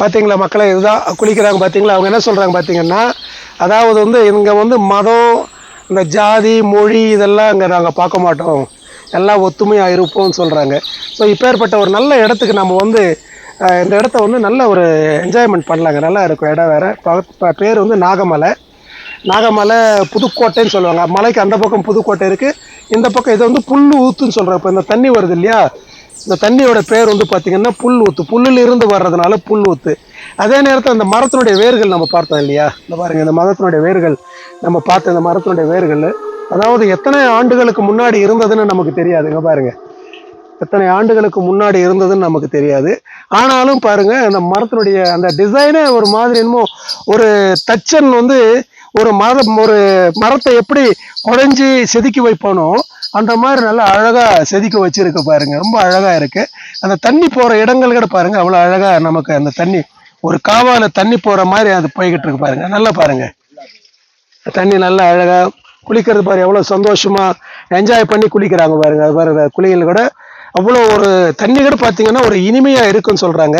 பார்த்தீங்களா மக்களை இதுதான் குளிக்கிறாங்க பார்த்தீங்களா அவங்க என்ன சொல்கிறாங்க பார்த்தீங்கன்னா அதாவது வந்து இங்கே வந்து மதம் இந்த ஜாதி மொழி இதெல்லாம் இங்கே நாங்கள் பார்க்க மாட்டோம். எல்லாம் ஒத்துமையாக இருப்போம்னு சொல்கிறாங்க ஸோ இப்பேற்பட்ட ஒரு நல்ல இடத்துக்கு நம்ம வந்து இந்த இடத்த வந்து நல்ல ஒரு என்ஜாய்மெண்ட் பண்ணலாங்க. நல்லா இருக்கும். இடம் வேறு. பேர் வந்து நாகமலை. நாகமலை புதுக்கோட்டைன்னு சொல்லுவாங்க. மலைக்கு அந்த பக்கம் புதுக்கோட்டை இருக்குது இந்த பக்கம் இது வந்து புல் ஊத்துன்னு சொல்கிறாங்க இப்போ இந்த தண்ணி வருது இல்லையா? இந்த தண்ணியோட பேர் வந்து பார்த்திங்கன்னா புல் ஊத்து புல்லில் இருந்து வர்றதுனால புல் ஊத்து அதே நேரத்தில் அந்த மரத்தினுடைய வேர்கள் நம்ம பார்த்தோம் இல்லையா? இந்த பாருங்க இந்த மரத்தினுடைய வேர்கள். நம்ம பார்த்த இந்த மரத்தினுடைய வேர்கள். அதாவது எத்தனை ஆண்டுகளுக்கு முன்னாடி இருந்ததுன்னு நமக்கு தெரியாதுங்க பாருங்கள் பாருங்க. எத்தனை ஆண்டுகளுக்கு முன்னாடி இருந்ததுன்னு நமக்கு தெரியாது. ஆனாலும் பாருங்க அந்த மரத்தினுடைய அந்த டிசைனே ஒரு மாதிரி என்னமோ ஒரு தச்சன் வந்து ஒரு மரம் ஒரு மரத்தை எப்படி குறைஞ்சி செதுக்கி வைப்பானோ அந்த மாதிரி நல்லா அழகாக செதுக்கி வச்சுருக்க பாருங்கள் ரொம்ப அழகாக இருக்குது அந்த தண்ணி போகிற இடங்கள் கூட பாருங்கள் அவ்வளோ அழகாக நமக்கு அந்த தண்ணி ஒரு காவால தண்ணி போகிற மாதிரி அது போய்கிட்டு இருக்கு பாருங்கள் நல்லா பாருங்கள் தண்ணி நல்லா அழகாக குளிக்கிறது பாரு எவ்வளோ சந்தோஷமாக என்ஜாய் பண்ணி குளிக்கிறாங்க பாருங்கள் அது பாருங்க குளியல் கூட. அவ்வளோ ஒரு தண்ணி கூட பார்த்தீங்கன்னா ஒரு இனிமையாக இருக்குன்னு சொல்கிறாங்க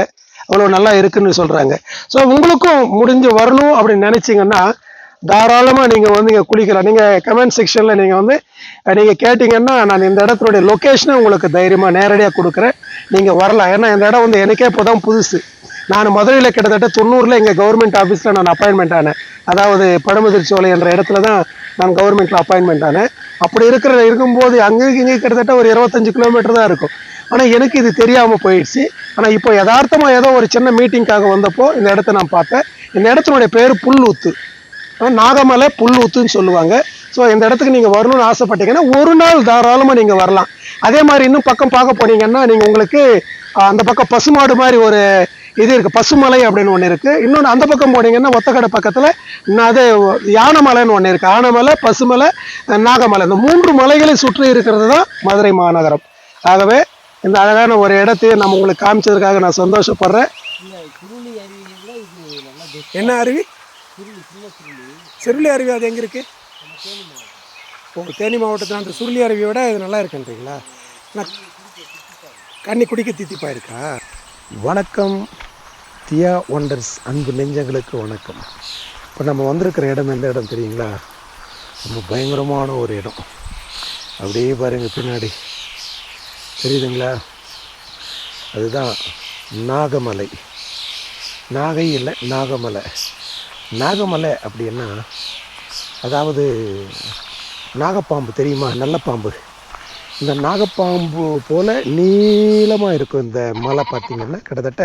அவ்வளோ நல்லா இருக்குன்னு சொல்கிறாங்க ஸோ உங்களுக்கும் முடிஞ்சு வரணும் அப்படின்னு நினச்சிங்கன்னா தாராளமாக நீங்கள் வந்து இங்கே குளிக்கலாம். நீங்கள் கமெண்ட் செக்ஷனில் நீங்கள் வந்து நீங்கள் கேட்டிங்கன்னா நான் இந்த இடத்துடைய லொக்கேஷனை உங்களுக்கு தைரியமாக நேரடியாக கொடுக்குறேன். நீங்கள் வரலாம். ஏன்னா இந்த இடம் வந்து எனக்கே இப்போ தான் புதுசு. நான் மதுரையில் கிட்டத்தட்ட தொண்ணூறில் எங்கள் கவர்மெண்ட் ஆஃபீஸில் நான் அப்பாயின்மெண்ட் ஆனேன். அதாவது பழமுதிர்ச்சோலை என்ற இடத்துல தான் நான் கவர்மெண்ட்டில் அப்பாயின்மெண்ட் ஆனேன். அப்படி இருக்கிற இருக்கும்போது அங்கே இங்கே கிட்டத்தட்ட ஒரு இருபத்தஞ்சு கிலோமீட்டர் தான் இருக்கும். ஆனால் எனக்கு இது தெரியாமல் போயிடுச்சு. ஆனால் இப்போ யதார்த்தமாக ஏதோ ஒரு சின்ன மீட்டிங்க்காக வந்தப்போ இந்த இடத்த நான் பார்த்தேன். இந்த இடத்தினுடைய பேர் புல்லூத்து. நாகமலை புல்லூத்துன்னு சொல்லுவாங்க. ஸோ இந்த இடத்துக்கு நீங்கள் வரணும்னு ஆசைப்பட்டீங்கன்னா ஒரு நாள் தாராளமாக நீங்கள் வரலாம். அதே மாதிரி இன்னும் பக்கம் பார்க்க போனீங்கன்னா நீங்கள் உங்களுக்கு அந்த பக்கம் பசுமாடு மாதிரி ஒரு இது இருக்குது பசுமலை அப்படின்னு ஒன்று இருக்குது இன்னொன்று அந்த பக்கம் போனீங்கன்னா ஒத்தக்கடை பக்கத்தில் அது யானைமலைன்னு ஒன்று இருக்குது ஆனைமலை பசுமலை நாகமலை இந்த மூன்று மலைகளை சுற்றி இருக்கிறது தான் மதுரை மாநகரம். ஆகவே இந்த அழகான ஒரு இடத்தையும் நம்ம உங்களுக்கு காமிச்சதுக்காக நான் சந்தோஷப்படுறேன். என்ன அருவி? சிறுலி அருவி அது எங்கே இருக்குது ஓ தேனி மாவட்டத்தில் அந்த சுருளி அருவியை விட இது நல்லா இருக்குன்றீங்களா நான் கண்ணி குடிக்க தித்திப்பா இருக்கா வணக்கம். தியா ஒண்டர்ஸ் அன்பு நெஞ்சங்களுக்கு வணக்கம். இப்போ நம்ம வந்திருக்கிற இடம் எந்த இடம் தெரியுங்களா? ரொம்ப பயங்கரமான ஒரு இடம். அப்படியே பாருங்கள் பின்னாடி. தெரியுதுங்களா? அதுதான் நாகமலை. நாகை இல்லை நாகமலை. நாகமலை அப்படின்னா அதாவது நாகப்பாம்பு தெரியுமா? நல்ல பாம்பு. இந்த நாகப்பாம்பு போல் நீளமாக இருக்கும் இந்த மலை பார்த்தீங்கன்னா. கிட்டத்தட்ட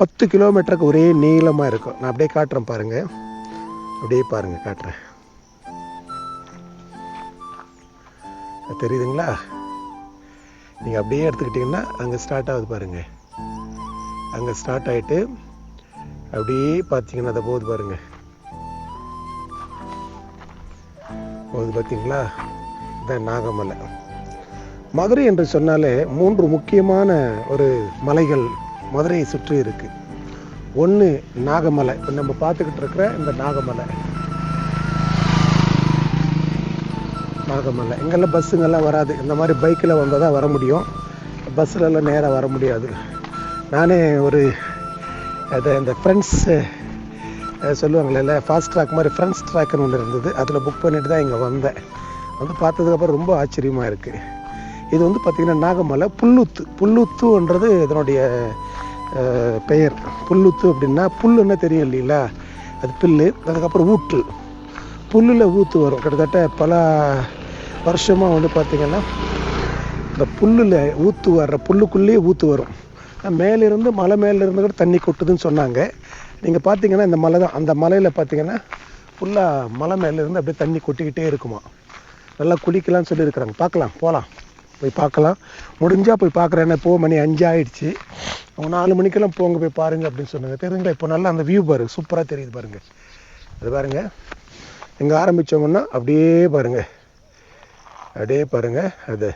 பத்து கிலோமீட்டருக்கு ஒரே நீளமாக இருக்கும். நான் அப்படியே காட்டுறேன் பாருங்கள் அப்படியே பாருங்கள் காட்டுறேன். அது தெரியுதுங்களா? நீங்கள் அப்படியே எடுத்துக்கிட்டிங்கன்னா அங்கே ஸ்டார்ட் ஆகுது பாருங்கள் அங்கே ஸ்டார்ட் ஆகிட்டு அப்படியே பார்த்தீங்கன்னா அதை போகுது பாருங்கள் போகுது பார்த்தீங்களா இதான் நாகமலை. மதுரை என்று சொன்னாலே மூன்று முக்கியமான ஒரு மலைகள் மதுரையை சுற்றி இருக்குது ஒன்று நாகமலை. இப்போ நம்ம பார்த்துக்கிட்டு இருக்கிற இந்த நாகமலை. நாகமலை. இங்கெல்லாம் பஸ்ஸுங்கெல்லாம் வராது. இந்த மாதிரி பைக்கில் வந்தால் தான் வர முடியும். பஸ்ஸிலலாம் நேராக வர முடியாது. நானே ஒரு அதை இந்த ஃப்ரெண்ட்ஸு சொல்லுவாங்கள்ல ஃபாஸ்ட் ட்ராக் மாதிரி ஃப்ரெண்ட்ஸ் ட்ராக்னு ஒன்று இருந்தது. அதில் புக் பண்ணிட்டு தான் இங்கே வந்தேன். வந்து பார்த்ததுக்கப்புறம் ரொம்ப ஆச்சரியமாக இருக்குது இது வந்து பார்த்திங்கன்னா நாகமலை புல்லுத்து. புல்லுத்துன்றது இதனுடைய பெயர். புல்லுத்து அப்படின்னா புல்லுன்னா தெரியும் இல்லைங்களா? அது புல்லு அதுக்கப்புறம் ஊற்று. புல்லில் ஊற்று வரும். கிட்டத்தட்ட பல வருஷமாக வந்து பார்த்திங்கன்னா இந்த புல்லில் ஊற்று வர்ற புல்லுக்குள்ளேயே ஊற்று வரும். மேலிருந்து மலை மேலிருந்து கூட தண்ணி கொட்டுதுன்னு சொன்னாங்க. நீங்கள் பார்த்தீங்கன்னா இந்த மலை தான். அந்த மலையில் பார்த்தீங்கன்னா ஃபுல்லாக மலை மேலேருந்து அப்படியே தண்ணி கொட்டிக்கிட்டே இருக்குமா. நல்லா குளிக்கலாம்னு சொல்லியிருக்கிறாங்க. பார்க்கலாம் போகலாம் போய் பார்க்கலாம். முடிஞ்சால் போய் பார்க்குறேன். என்ன போ மணி அஞ்சு ஆயிடுச்சு. அவங்க நாலு மணிக்கெல்லாம் போங்க போய் பாருங்க அப்படின்னு சொன்னாங்க. தெரியுங்களா இப்போ நல்லா அந்த வியூ பாருங்க. சூப்பராக தெரியுது பாருங்க. அது பாருங்க. இங்கே ஆரம்பித்தோம்னா அப்படியே பாருங்க. அப்படியே பாருங்க. அது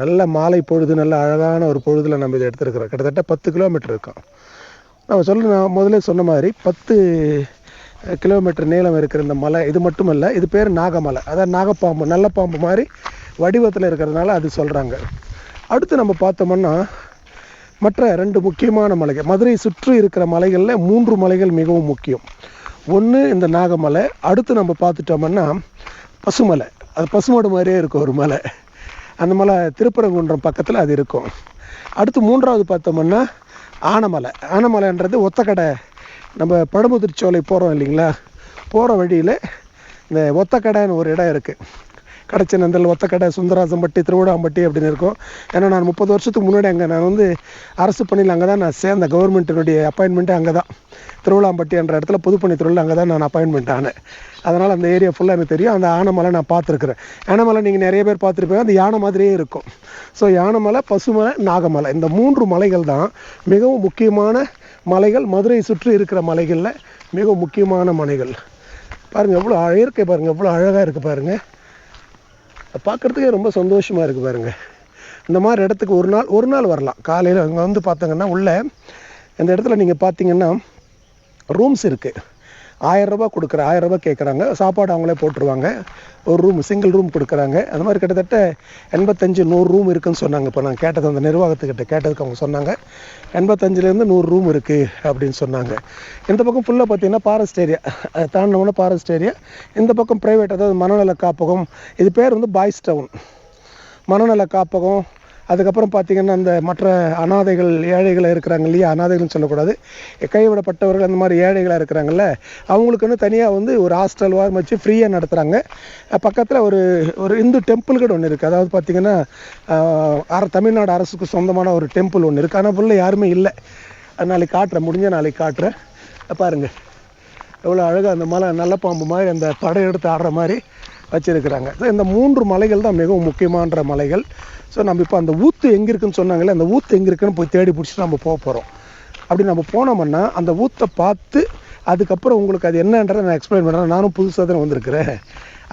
நல்ல மாலை பொழுது நல்ல அழகான ஒரு பொழுதுல நம்ம இதை எடுத்துருக்குறோம். கிட்டத்தட்ட பத்து கிலோமீட்டர் இருக்கும். நம்ம சொல்ல நான் முதல்ல சொன்ன மாதிரி பத்து கிலோமீட்டர் நீளம் இருக்கிற இந்த மலை இது மட்டும் இல்லை இது பேர் நாகமலை. அதான் நாகப்பாம்பு நல்ல பாம்பு மாதிரி வடிவத்தில் இருக்கிறதுனால அது சொல்கிறாங்க அடுத்து நம்ம பார்த்தோம்னா மற்ற ரெண்டு முக்கியமான மலைகள் மதுரை சுற்றி இருக்கிற மலைகளில் மூன்று மலைகள் மிகவும் முக்கியம். ஒன்று இந்த நாகமலை அடுத்து நம்ம பார்த்துட்டோம்னா பசுமலை. அது பசுமாடு மாதிரியே இருக்கும் ஒரு மலை. அந்த மலை திருப்பரங்குன்றம் பக்கத்தில் அது இருக்கும். அடுத்து மூன்றாவது பார்த்தோம்னா ஆனமலை. ஆனமலைன்றது ஒத்தக்கடை. நம்ம பழமுதிர்ச்சோலை போகிறோம் இல்லைங்களா? போகிற வழியில் இந்த ஒத்தக்கடைன்னு ஒரு இடம் இருக்குது கடச்சநந்தல் ஒத்தக்கடை சுந்தராசம்பட்டி திருவிடாம்பட்டி அப்படின்னு இருக்கும். ஏன்னா நான் முப்பது வருஷத்துக்கு முன்னாடி அங்கே நான் வந்து அரசு பணியில் அங்கே தான் நான் சேர்ந்த. கவர்மெண்ட்டினுடைய அப்பாயின்மெண்ட்டு அங்கே தான் திருவிழாம்பட்டி என்ற இடத்துல பொதுப்பணித்துறையில் அங்கே தான் நான் அப்பாயின்மெண்ட் ஆனேன். அதனால் அந்த ஏரியா ஃபுல்லாக எனக்கு தெரியும். அந்த ஆனமலை நான் பார்த்துருக்குறேன். யானைமலை நீங்கள் நிறைய பேர் பார்த்துருப்பீங்க. அந்த யானை மாதிரியே இருக்கும். ஸோ யானைமலை பசுமலை நாகமலை. இந்த மூன்று மலைகள் தான் மிகவும் முக்கியமான மலைகள். மதுரை சுற்றி இருக்கிற மலைகளில் மிகவும் முக்கியமான மலைகள். பாருங்கள் எவ்வளோ இயற்கை பாருங்கள் எவ்வளோ அழகாக இருக்குது பாருங்கள் பார்க்குறதுக்கே ரொம்ப சந்தோஷமாக இருக்குது பாருங்க. இந்த மாதிரி இடத்துக்கு ஒரு நாள் ஒரு நாள் வரலாம். காலையில் அங்கே வந்து பார்த்தாங்கன்னா உள்ள இந்த இடத்துல நீங்கள் பார்த்தீங்கன்னா ரூம்ஸ் இருக்குது ஆயிரம் ரூபாய் கொடுக்குற ஆயிரம் ரூபாய் கேட்குறாங்க சாப்பாடு அவங்களே போட்டுருவாங்க. ஒரு ரூம் சிங்கிள் ரூம் கொடுக்குறாங்க. அந்த மாதிரி கிட்டத்தட்ட எண்பத்தஞ்சு நூறு ரூம் இருக்குன்னு சொன்னாங்க. இப்போ நான் கேட்டது அந்த நிர்வாகத்துக்கிட்ட கேட்டதுக்கு அவங்க சொன்னாங்க. எண்பத்தஞ்சிலேருந்து நூறு ரூம் இருக்குது அப்படின்னு சொன்னாங்க. இந்த பக்கம் ஃபுல்லாக பார்த்தீங்கன்னா ஃபாரஸ்ட் ஏரியா தாண்டினோம்னா ஃபாரஸ்ட் ஏரியா இந்த பக்கம் ப்ரைவேட் அதாவது மனநல காப்பகம். இது பேர் வந்து பாய்ஸ் டவுன் மனநல காப்பகம். அதுக்கப்புறம் பார்த்திங்கன்னா அந்த மற்ற அனாதைகள் ஏழைகள் இருக்கிறாங்க இல்லையா? அனாதைகள்னு சொல்லக்கூடாது. கைவிடப்பட்டவர்கள் அந்த மாதிரி ஏழைகளாக இருக்கிறாங்கல்ல அவங்களுக்குன்னு தனியாக வந்து ஒரு ஹாஸ்டல் வாரம் வச்சு ஃப்ரீயாக நடத்துகிறாங்க பக்கத்தில் ஒரு ஒரு இந்து டெம்பிள் கூட ஒன்று இருக்குது அதாவது பார்த்தீங்கன்னா அர தமிழ்நாடு அரசுக்கு சொந்தமான ஒரு டெம்பிள் ஒன்று இருக்குது ஆனால் ஃபுல்லாக யாருமே இல்லை. நாளைக்கு காட்டுறேன். முடிஞ்ச நாளைக்கு காட்டுறேன். பாருங்கள் எவ்வளோ அழகாக அந்த மலை நல்ல பாம்பு மாதிரி அந்த படம் எடுத்து ஆடுற மாதிரி. வச்சுருக்கிறாங்க. ஸோ இந்த மூன்று மலைகள் தான் மிகவும் முக்கியமான மலைகள். ஸோ நம்ம இப்போ அந்த ஊத்து எங்கே இருக்குன்னு சொன்னாங்களே அந்த ஊத்து எங்கே இருக்குன்னு போய் தேடி பிடிச்சி நம்ம போக போகிறோம் அப்படி நம்ம போனோம்னா அந்த ஊத்தை பார்த்து அதுக்கப்புறம் உங்களுக்கு அது என்னன்றதை நான் எக்ஸ்பிளைன் பண்ணுறேன் நானும் புதுசாக தான் வந்திருக்கிறேன்.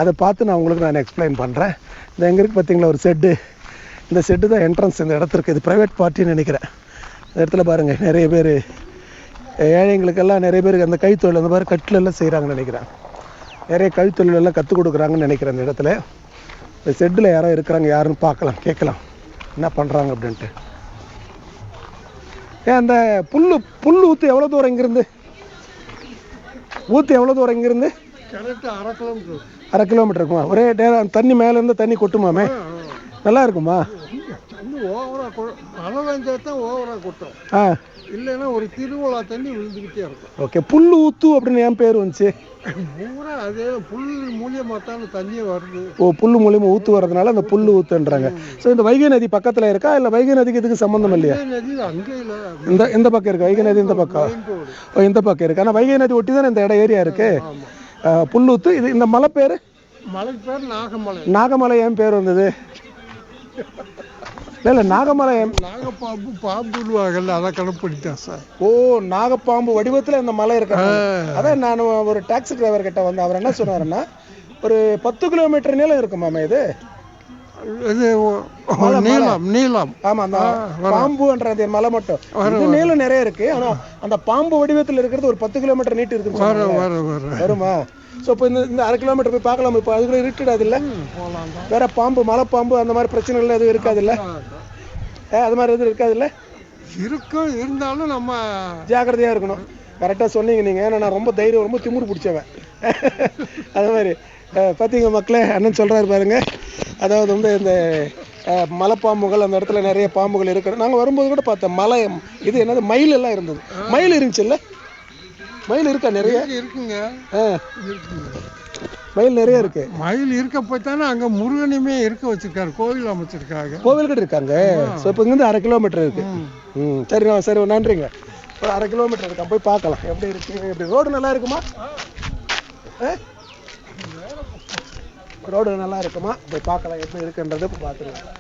அதை பார்த்து நான் உங்களுக்கு நான் எக்ஸ்பிளைன் பண்ணுறேன் இந்த எங்கே இருக்குது பார்த்தீங்களா ஒரு செட்டு இந்த செட்டு தான் என்ட்ரன்ஸ் இந்த இடத்துக்கு இது ப்ரைவேட் பார்ட்டின்னு நினைக்கிறேன். இந்த இடத்துல பாருங்கள் நிறைய பேர். ஏழைங்களுக்கெல்லாம் நிறைய பேருக்கு அந்த கைத்தொழில் அந்த மாதிரி கட்டிலெல்லாம் செய்கிறாங்கன்னு நினைக்கிறேன். நிறைய கைத்தொழில் எல்லாம் கற்றுக் கொடுக்குறாங்கன்னு நினைக்கிறேன் அந்த இடத்துல. இந்த செட்டில் யாரோ இருக்கிறாங்க யாருன்னு பார்க்கலாம் கேட்கலாம். என்ன பண்ணுறாங்க அப்படின்ட்டு. ஏன் அந்த புல்லு புல் ஊற்று எவ்வளோ தூரம் இங்கேருந்து? ஊற்று எவ்வளோ தூரம் இங்கேருந்து? அரை கிலோமீட்டர் அரை கிலோமீட்டர் இருக்குமா? ஒரே நேரம் தண்ணி மேலேருந்து தண்ணி கொட்டுமாமே? நல்லா இருக்குமா? தண்ணி ஓவராக மழை பெஞ்சா தான் ஓவராக கொட்டும். ஆ. இல்லைன்னா ஒரு திருவிழா தண்ணி விழுந்துக்கிட்டே இருக்கும். ஓகே புல் ஊத்து அப்படின்னு என் பேர் வந்துச்சு. பூரா அதே புல் மூலியமாக தான் தண்ணியே வருது. ஓ புல் மூலியமா ஊத்து வர்றதுனால அந்த புல் ஊத்துன்றாங்க. ஸோ இந்த வைகை நதி பக்கத்தில் இருக்கா? இல்லை வைகை நதிக்கு இதுக்கு சம்மந்தம் இல்லையா? நதி அங்கே இல்லை. இந்த இந்த பக்கம் இருக்கு? வைகை நதி இந்த பக்கம்? ஓ இந்த பக்கம் இருக்கு? ஆனால் வைகை நதி ஒட்டி தானே இந்த இடம் ஏரியா இருக்கு? புல்லூத்து இது இந்த மலை பேர்? மலைக்கு பேர் நாகமலை. நாகமலை ஏன் பேர் வந்தது. இல்லை இல்லை நாகமலை நாகப்பாம்பு பாம்பு விடுவாங்கல்ல அதை கணப்படுத்தேன் சார். ஓ நாகப்பாம்பு வடிவத்தில் இந்த மலை இருக்கு அதான் நான் ஒரு டாக்ஸி டிரைவர் கிட்ட வந்து அவர் என்ன சொன்னாருன்னா ஒரு பத்து கிலோமீட்டர் நீளம் இருக்குமாமே இது. இது நீளம் நீளம். ஆமா அந்த பாம்புன்ற அந்த மலை மட்டும். இது நீளம் நிறைய இருக்கு. ஆனா அந்த பாம்பு வடிவத்தில் இருக்கிறது ஒரு பத்து கிலோமீட்டர் நீட்டு வர வருமா? ஸோ இப்போ இந்த இந்த அரை கிலோமீட்டர் போய் பார்க்கலாம். இப்போ அதுக்குள்ள இருட்டுடாது இல்ல வேற பாம்பு மலை பாம்பு அந்த மாதிரி பிரச்சனைகள் எதுவும் இருக்காது இல்ல அது மாதிரி எதுவும் இருக்காது இல்ல இருக்கும். இருந்தாலும் நம்ம ஜாக்கிரதையா இருக்கணும். கரெக்டாக சொன்னீங்க நீங்கள் ஏன்னா நான் ரொம்ப தைரியம் ரொம்ப திமிரு பிடிச்சவன். அது மாதிரி. பார்த்தீங்க மக்களே அண்ணன் சொல்கிறாரு பாருங்க. அதாவது வந்து இந்த மலைப்பாம்புகள் அந்த இடத்துல நிறைய பாம்புகள் இருக்குது நாங்கள் வரும்போது கூட பார்த்தோம் மலை இது என்னது மயில் எல்லாம் இருந்தது. மயில் இருந்துச்சுல்ல? மயில் இருக்கா நிறைய? இருக்குங்க. மயில் நிறைய இருக்கு. மயில் இருக்க போய் தானே அங்கே முருகனையுமே இருக்க வச்சிருக்காரு கோவில் அமைச்சிருக்காங்க. கோவில் கிட்ட இருக்காங்க ஸோ இப்போ இங்கேருந்து அரை கிலோமீட்டர் இருக்கு. ம். ம். சரி நான் சரி நன்றிங்க. ஒரு அரை கிலோமீட்டர் இருக்கா? போய் பார்க்கலாம். எப்படி இருக்கு எப்படி ரோடு நல்லா இருக்குமா? ரோடு நல்லா இருக்குமா? போய் பார்க்கலாம் எப்படி இருக்குன்றது இப்போ அவர் வீடு தானே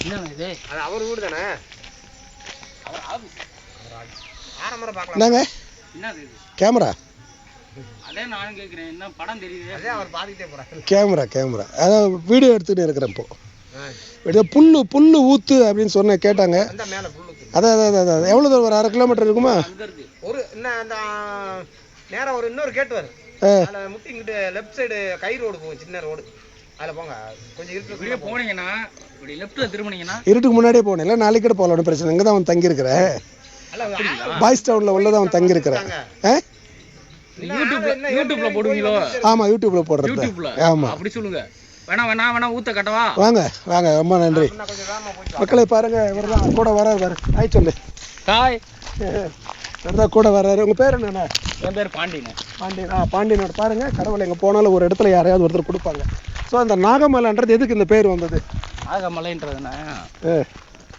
என்னங்க என்னது இது? அதே நானும் கேட்குறேன் என்ன படம் தெரியுது? அதே அவர் பார்த்துக்கிட்டே போறாரு. Camera camera. அதான் வீடியோ எடுத்துட்டு இருக்கிறேன் இப்போ. இது புல்லு புல்லு ஊத்து அப்படின்னு சொன்ன கேட்டாங்க. அந்த மேலே புல்லு அதான் அதான் அதான், எவ்வளோ தூரம் ஒரு அரை கிலோமீட்டர் இருக்குமா? அங்க இருக்கு ஒரு இன்னும் அந்த நேரா ஒரு இன்னொரு கேட் வரும் ஆ. அதில் முட்டி இங்கிட்டு லெஃப்ட் சைடு கை ரோடு போகும் சின்ன ரோடு இப்படியே போனீங்கன்னா இப்படி லெஃப்ட்ல திரும்பினீங்கன்னா? இருட்டுக்கு முன்னாடியே போனேன்ல நாளைக்கு கூட போகல ஒன்றும் பிரச்சனை இங்கே தான் அவன் தங்கியிருக்கிற பாய்ஸ் டவுனில் உள்ள தான் அவன் தங்கியிருக்கிறேன் ஆ? யூடியூப்ல யூடியூப்ல போடுவீங்களோ? ஆமாம் யூடியூப்பில் போடுறது. யூடியூப்ல? ஆமாம் அப்படி சொல்லுங்க. வேணா வேணா வேணா ஊத்த கட்டவா? வாங்க வாங்க ரொம்ப நன்றி. மக்களை பாருங்க இவர் தான் கூட வராரு பாரு ஆய் சொல்லு தான் கூட வர்றாரு. உங்கள் பேர் என்னண்ணா? என் பேர் பாண்டியன் பாண்டியன் ஆ பாண்டியனோட பாருங்க. கடவுள் எங்கே போனாலும் ஒரு இடத்துல யாரையாவது ஒருத்தர் கொடுப்பாங்க. ஸோ அந்த நாகமலைன்றது எதுக்கு இந்த பேர் வந்தது? நாகமலைன்றதுன்னா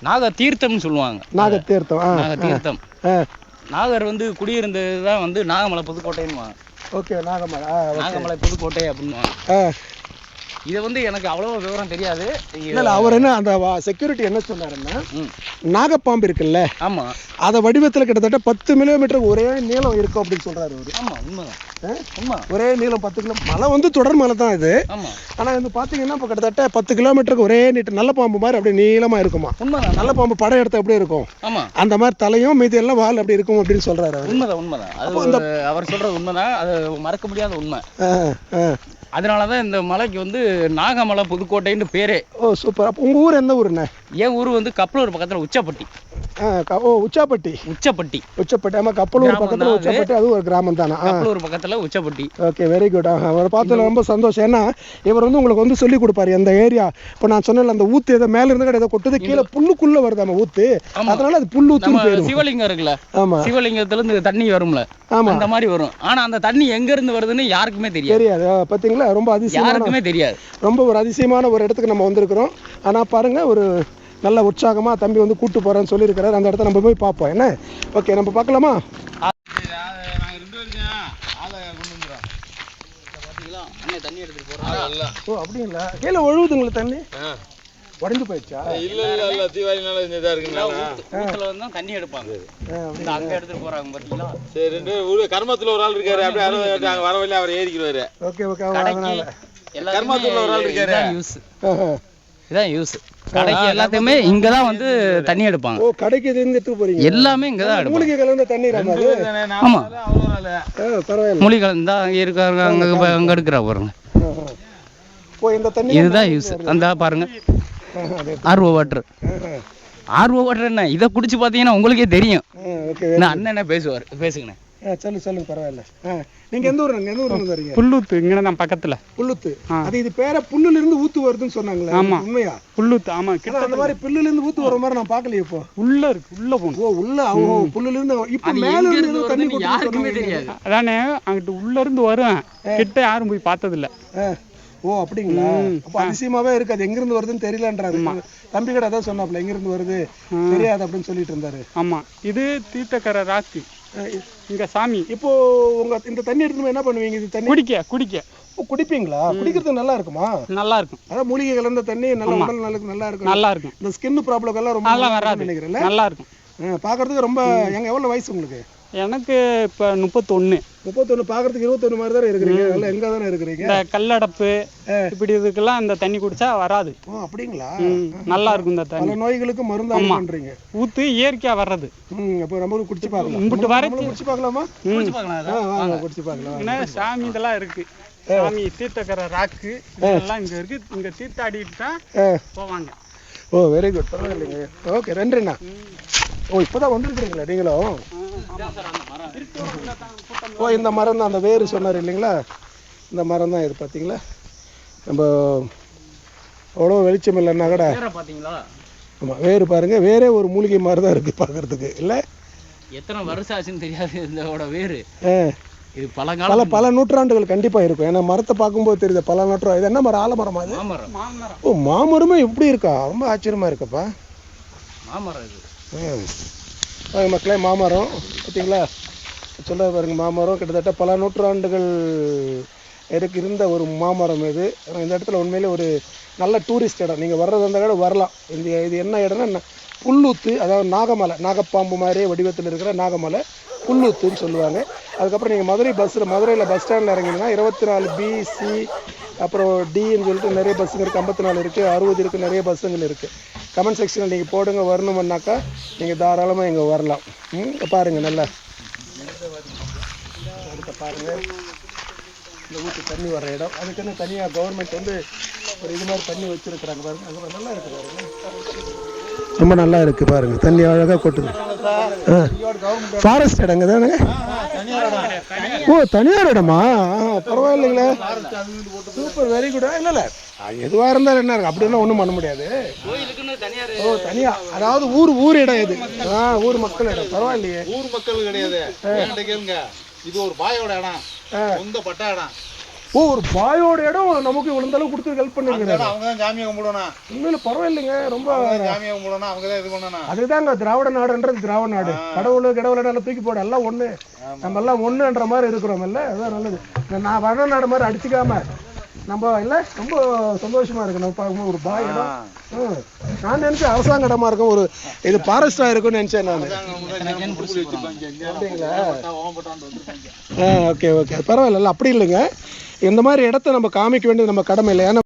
நாக தீர்த்தம்னு சொல்லுவாங்க. நாகத்தீர்த்தம் ஆ நாக தீர்த்தம் நாகர் வந்து குடியிருந்தது தான் வந்து நாகமலை புதுக்கோட்டைன்னு ஓகே நாகமலை நாகமலை புதுக்கோட்டை அப்படின்னுவாங்க. ஆ. இது வந்து எனக்கு அவ்வளோ விவரம் தெரியாது. இல்லை அவர் என்ன அந்த செக்யூரிட்டி என்ன சொன்னாருன்னா நாகப்பாம்பு இருக்குல்ல ஆமா. அதை வடிவத்தில் கிட்டத்தட்ட பத்து கிலோமீட்டருக்கு ஒரே நீளம் இருக்கும் அப்படின்னு சொல்றாரு அவரு. ஆமா உண்மைதான். ஆ? உண்மை ஒரே நீளம் பத்து கிலோ மலை வந்து தொடர் மலை தான் இது. ஆமா. ஆனால் வந்து பார்த்தீங்கன்னா இப்போ கிட்டத்தட்ட பத்து கிலோமீட்டருக்கு ஒரே நீட்டு நல்ல பாம்பு மாதிரி அப்படியே நீளமாக இருக்குமா? உண்மைதான். நல்ல பாம்பு படம் எடுத்த அப்படியே இருக்கும்? ஆமா. அந்த மாதிரி தலையும் மீதி எல்லாம் வால் அப்படி இருக்கும் அப்படின்னு சொல்றாரு அவர். உண்மைதான் உண்மைதான். அது அவர் சொல்றது உண்மைதான். அது மறக்க முடியாத உண்மை. ஆ. அதனாலதான் இந்த மலைக்கு வந்து நாகமலை புதுக்கோட்டைன்னு பேரே. ஓ சூப்பர். அப்போ உங்கள் ஊர் எந்த ஊருண்ணே? என் ஊர் வந்து கப்பலூர் பக்கத்துல உச்சப்பட்டி. ஆ, க- ஓ உச்சாப்பட்டி. உச்சப்பட்டி. உச்சப்பட்டி. ஆமாம் கப்பலூர் கிராமம் பக்கத்தில் தான் அது. உச்சாப்பட்டி அது. ஒரு கிராமம் தானே? கப்பலூர் பக்கத்துல உச்சப்பட்டி. ஓகே வெரி குட் அவரை பார்த்ததுல ரொம்ப சந்தோஷம். ஏன்னா இவர் வந்து உங்களுக்கு வந்து சொல்லி கொடுப்பாரு அந்த ஏரியா. இப்போ நான் சொன்னேன்ல அந்த ஊத்து ஏதோ மேல இருந்து கூட ஏதோ கொட்டுது கீழே புல்லுக்குள்ள வருதாம ஊத்து. ஆமா. அதனால அது புல்லூத்துன்னு நம்ம சிவலிங்கம் இருக்குல்ல ஆமா. சிவலிங்கத்துல இருந்து தண்ணி வரும்ல. ஆமா. அந்த மாதிரி வரும். ஆனா அந்த தண்ணி எங்க இருந்து வருதுன்னு யாருக்குமே தெரியாது. தெரியாது. ஆ, பாத்தீங்களா? ரொம்ப அதிசயமான யாருக்குமே தெரியாது. ரொம்ப ஒரு அதிசயமான ஒரு இடத்துக்கு நம்ம வந்திருக்கிறோம். ஆனா பாருங்க ஒரு நல்ல உற்சாகமா தம்பி வந்து கூட்டு போறேன்னு சொல்லியிருக்கிறாரு. அந்த இடத்த நம்ம போய் பார்ப்போம். என்ன? ஓகே நம்ம பார்க்கலாமா? தண்ணி எடுத்துட்டு போறாங்க ஓ அப்படிங்களா? கீழே ஒழுகுதுங்களா தண்ணி. உடஞ்சு போயிடுச்சா? இல்ல இல்ல இல்ல. தீபாவளினால இந்த இதா இருக்குங்களா ஊத்துல வந்து தண்ணி எடுப்பாங்க. அங்க எடுத்துட்டு போறாங்க பாத்தீங்களா? சரி ரெண்டு ஊரு கர்மத்துல ஒரு ஆள் இருக்காரு. அப்படியே அங்க வர வழியில அவர் ஏறிக்கிறாரு ஓகே ஓகே கடைக்கு அதனால கர்மாத்தூர்ல ஒரு ஆள் இருக்காரு. இதான் யூஸ். இதான் யூஸ் கடைக்கு எல்லாத்தையுமே இங்க தான் வந்து தண்ணி எடுப்பாங்க. ஓ கடைக்கு இருந்து எடுத்து போறீங்க? எல்லாமே இங்க தான் எடுப்பாங்க. மூலிகை கலந்த தண்ணீர் ஆமா. பரவாயில்ல. மூலிகை கலந்தா அங்க இருக்காங்க அங்க அங்க எடுக்கிறா பாருங்க. ஓ இந்த தண்ணி இதுதான் யூஸ் அந்த பாருங்க. ஆர்வ வாட்டர். ஆர்வ வாட்டர் என்ன இதை குடிச்சு பார்த்தீங்கன்னா உங்களுக்கே தெரியும். நான் அண்ணன் என்ன பேசுவார்? பேசுங்கண்ணே. ஆ, சொல்லுங்க பரவாயில்ல. நீங்க எந்த ஊர் எந்த ஊர்ல இருந்து வரீங்க? புல்லூத்து இங்கே தான் பக்கத்தில். புல்லுத்து. அது இது பேர புல்லுல இருந்து ஊத்து வருதுன்னு சொன்னாங்களே ஆமா. உண்மையா? புல்லூத்து ஆனா கிட்ட அந்த மாதிரி புல்லுல இருந்து ஊத்து வர மாதிரி நான் பார்க்கலையே இப்போ. உள்ள இருக்கு உள்ள போகணும். ஓ உள்ள அவங்க புல்லுல இருந்து இப்ப மேல இருந்து தண்ணி யாருக்குமே. தெரியாது. அதானே அங்கிட்டு உள்ள இருந்து வரும் கிட்ட யாரும் போய் பார்த்ததில்ல. ஆ. ஓ அப்படிங்களா? அப்ப அதிசயமாவே இருக்கு. அது எங்க இருந்து வருதுன்னு தெரியலன்றாரு. தம்பி கடை அதான் சொன்னாப்ல எங்க இருந்து வருது தெரியாது அப்படின்னு சொல்லிட்டு இருந்தாரு. ஆமாம் இது தீர்த்தக்கரை இ- இங்க சாமி. இப்போ உங்க இந்த தண்ணி எடுத்து என்ன பண்ணுவீங்க? இது தண்ணி குடிக்க குடிக்க. குடிப்பீங்களா? குடிக்கிறதுக்கு நல்லா இருக்குமா? நல்லா இருக்கும். அதான் மூலிகை கலந்த தண்ணி நல்ல உடல் நலக்கு நல்லா இருக்கும் நல்லா இருக்கும். இந்த ஸ்கின் ப்ராப்ளம் எல்லாம் ரொம்ப நல்லா வராது. நினைக்கிறேன்ல. நல்லா இருக்கும். ஆ, பார்க்கறதுக்கு ரொம்ப எங்க எவ்வளவு வயசு உங்களுக்கு? எனக்கு இப்போ முப்பத்தொன்று முப்பத்தொன்னு பார்க்கறதுக்கு இருபத்தொன்னு மாதிரி தானே இருக்கிறீங்க? நல்லா எங்க தானே இருக்கிறீங்க? இந்த கல்லடப்பு இப்படி இதுக்கெல்லாம் இந்த தண்ணி குடிச்சா வராது. ஓ அப்படிங்களா? நல்லா இருக்கும் இந்த தண்ணி. பல நோய்களுக்கு மருந்து பண்றீங்க ஊத்து இயற்கையா வர்றது. ம் அப்போ நம்ம குடிச்சு பார்க்கலாம். இம்புட்டு. நம்மளும் குடிச்சு பார்க்கலாமா? குடிச்சு பார்க்கலாம் குடிச்சு பார்க்கலாம் ஏன்னா சாமி இதெல்லாம் இருக்கு. சாமி தீர்த்தக்கரை ராக்கு இதெல்லாம் இங்க இருக்கு. இங்க தீர்த்தாடிட்டு தான். போவாங்க. ஓ வெரி குட் பரவாயில்லைங்க ஓகே நன்றிண்ணா ஓ இப்போதான் வந்திருக்கிறீங்களா நீங்களும்? ஓ இந்த மரம் தான் அந்த வேர் சொன்னார் இல்லைங்களா? இந்த மரம் தான் இது பார்த்தீங்களா? நம்ம அவ்வளோ வெளிச்சம் இல்லைன்னா கூட? வேற ஆமாம் வேர் பாருங்க வேறே ஒரு மூலிகை மாதிரி தான் இருக்குது பார்க்கறதுக்கு இல்லை? எத்தனை வருஷம் ஆச்சுன்னு தெரியாது இதோட வேறு. இது பல பழங்காலம் பல நூற்றாண்டுகள் கண்டிப்பாக இருக்கும். ஏன்னா மரத்தை பார்க்கும்போது தெரியுது பல நூற்றாண்டு இது என்ன மரம்? ஆலமரமா அது மாமரம். மாமரம். ஓ மாமரமே இப்படி இருக்கா? ரொம்ப ஆச்சரியமா இருக்குப்பா. மாமரம் இது. மக்களே மாமரம். பார்த்தீங்களா? சொல்ல பாருங்க மாமரம். கிட்டத்தட்ட பல நூற்றாண்டுகள் இருக்கு இருந்த ஒரு மாமரம் இது. இந்த இடத்துல உண்மையிலே ஒரு நல்ல டூரிஸ்ட் இடம். நீங்கள் வர்றது அந்த இடம் வரலாம். இந்த இது என்ன இடம்னா புல்லூத்து அதாவது நாகமலை. நாகப்பாம்பு மாதிரியே வடிவத்தில் இருக்கிற நாகமலை. புல்லூத்துன்னு சொல்லுவாங்க. அதுக்கப்புறம் நீங்கள் மதுரை பஸ்ஸில் மதுரையில் பஸ் ஸ்டாண்டில் இறங்கினீங்கன்னா இருபத்தி நாலு பிசி அப்புறம் டின்னு சொல்லிட்டு நிறைய பஸ்ஸுங்க இருக்குது ஐம்பத்தி நாலு இருக்குது அறுபது இருக்குது நிறைய பஸ்ஸுங்கள் இருக்குது கமெண்ட் செக்ஷனில் நீங்கள் போடுங்க வரணுமுன்னாக்கா நீங்கள் தாராளமாக இங்கே வரலாம். ம் பாருங்கள் நல்லா. பாருங்கள் இந்த ஊற்றி தண்ணி வர்ற இடம். அதுக்குன்னு தனியாக கவர்மெண்ட் வந்து ஒரு இது மாதிரி தண்ணி வச்சுருக்குறாங்க பாருங்கள் அது நல்லா இருக்குது பாருங்கள் ரொம்ப நல்லா இருக்குது பாருங்கள் தண்ணி அழகாக கொட்டுது. ஃபாரஸ்ட் இடங்க தானே? ஓ தனியார் இடமா? ஆ, பரவாயில்லைங்களே. சூப்பர் வெரி குட் இல்ல இல்ல. அது எதுவா இருந்தாலும் என்ன இருக்கு? அப்படின்னா ஒண்ணும் பண்ண முடியாது. ஓ தனியா. அதாவது ஊர் ஊர் இடம் இது. ஆ ஊர் மக்கள் இடம். பரவாயில்லையே. ஊர் மக்கள் கிடையாது. கேளுங்க. இது ஒரு பாயோட இடம். சொந்த பட்டா இடம். ஓ ஒரு பாயோட இடம் நமக்கு இவ்வளவு அளவு கொடுத்து ஹெல்ப் இடம் அவங்க தான் ஜாமியை கும்பிடணும். உண்மையில பரவாயில்லைங்க ரொம்ப ஜாமியை கும்பிடணும் அவங்க தான் இது பண்ணணும். அதுதாங்க திராவிட நாடுன்றது திராவிட நாடு. கடவுள் கடவுள் எல்லாம் தூக்கி போட எல்லாம் ஒண்ணு. நம்ம எல்லாம் ஒண்ணுன்ற மாதிரி இருக்கிறோம் இல்ல அதான் நல்லது. நான் வட நாடு மாதிரி அடிச்சுக்காம நம்ம இல்ல ரொம்ப சந்தோஷமா இருக்கு. நம்ம பார்க்கும்போது ஒரு பாய் இடம். நான் நினைச்சேன் அரசாங்க இடமா இருக்கும். ஒரு இது ஃபாரஸ்டா இருக்கும்னு நினைச்சேன் நான். அப்படிங்களா? Okay okay. பரவாயில்ல அப்படி இல்லைங்க. இந்த மாதிரி இடத்த நம்ம காமிக்க வேண்டியது நம்ம கடமை இல்லை. ஏன்னா